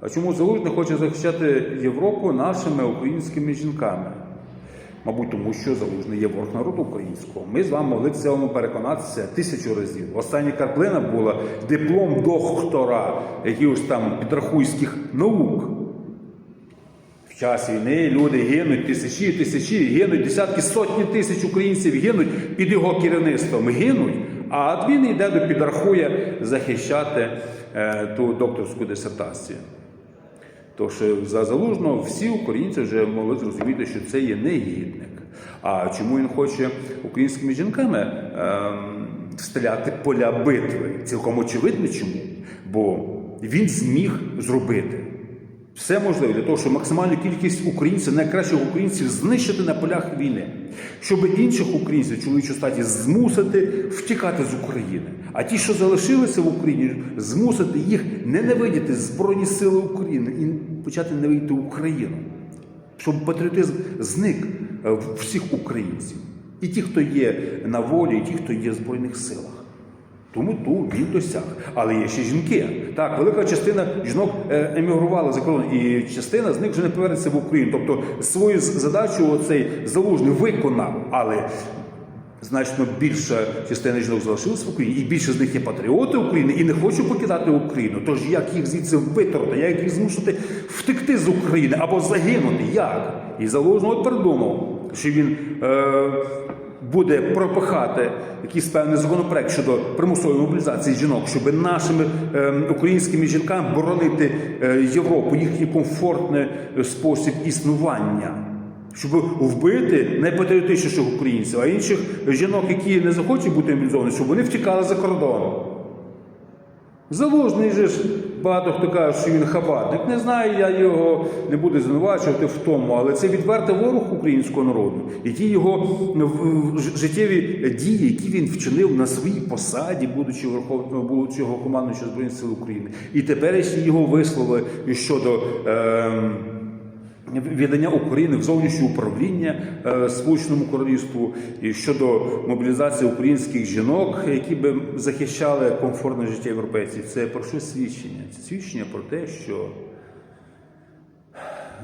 А чому Залужний хоче захищати Європу нашими українськими жінками? Мабуть, тому що Залужний є ворог народу українського. Ми з вами могли в цьому переконатися тисячу разів. Остання карплина була диплом доктора якихось там підрахуйських наук. В час війни люди гинуть тисячі, тисячі, гинуть десятки, сотні тисяч українців гинуть під його керівництвом. Гинуть, а він йде до підрахує захищати е, ту докторську дисертацію. Тож е, за залужного всі українці вже могли зрозуміти, що це є негідник. А чому він хоче українськими жінками ем, стріляти поля битви? Цілком очевидно чому. Бо він зміг зробити все можливе для того, щоб максимальну кількість українців, найкращих українців, знищити на полях війни, щоб інших українців чоловічу статі змусити втікати з України. А ті, що залишилися в Україні, змусити їх ненавидіти Збройні Сили України почати ненавидіти Україну, щоб патріотизм зник е, в всіх українців, і ті, хто є на волі, і ті, хто є в Збройних силах. Тому ту він досяг. Але є ще жінки. Так, велика частина жінок е, емігрувала за кордон, і частина з них вже не повернеться в Україну. Тобто свою задачу оцей залужний виконав, але значно більша частина жінок залишилась в Україні, і більше з них є патріоти України і не хочуть покидати Україну. Тож як їх звідси виторти, як їх змусити втекти з України або загинути? Як? І залужний придумав, що він. Е, буде пропихати якийсь певний законопроект щодо примусової мобілізації жінок, щоб нашими е, українськими жінкам боронити е, Європу, їхній комфортний е, спосіб існування. Щоб вбити найпатріотичніших українців, а інших жінок, які не захочуть бути мобілізовані, щоб вони втікали за кордон. Залужний же ж багато хто каже, що він хабарник. Не знаю, я його не буду звинувачувати в тому, але це відвертий ворог українського народу. І ті його життєві дії, які він вчинив на своїй посаді, будучи верховним будучи командуючим Збройних сил України. І теперішні його вислови щодо. ем, Віддання України в зовнішнє управління е, Сполученому Королівству і щодо мобілізації українських жінок, які би захищали комфортне життя європейців, це про що свідчення? Це свідчення про те, що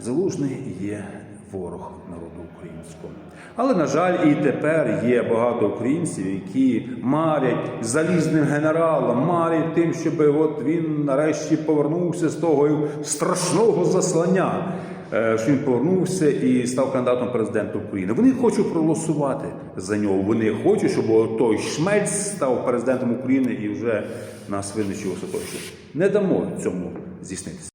залужний є ворог народу українського. Але, на жаль, і тепер є багато українців, які марять залізним генералом, марять тим, щоб от він нарешті повернувся з того страшного заслання, що він повернувся і став кандидатом президента України. Вони хочуть проголосувати за нього. Вони хочуть, щоб той шмець став президентом України і вже нас винищив остаточно. Не дамо цьому здійснитися.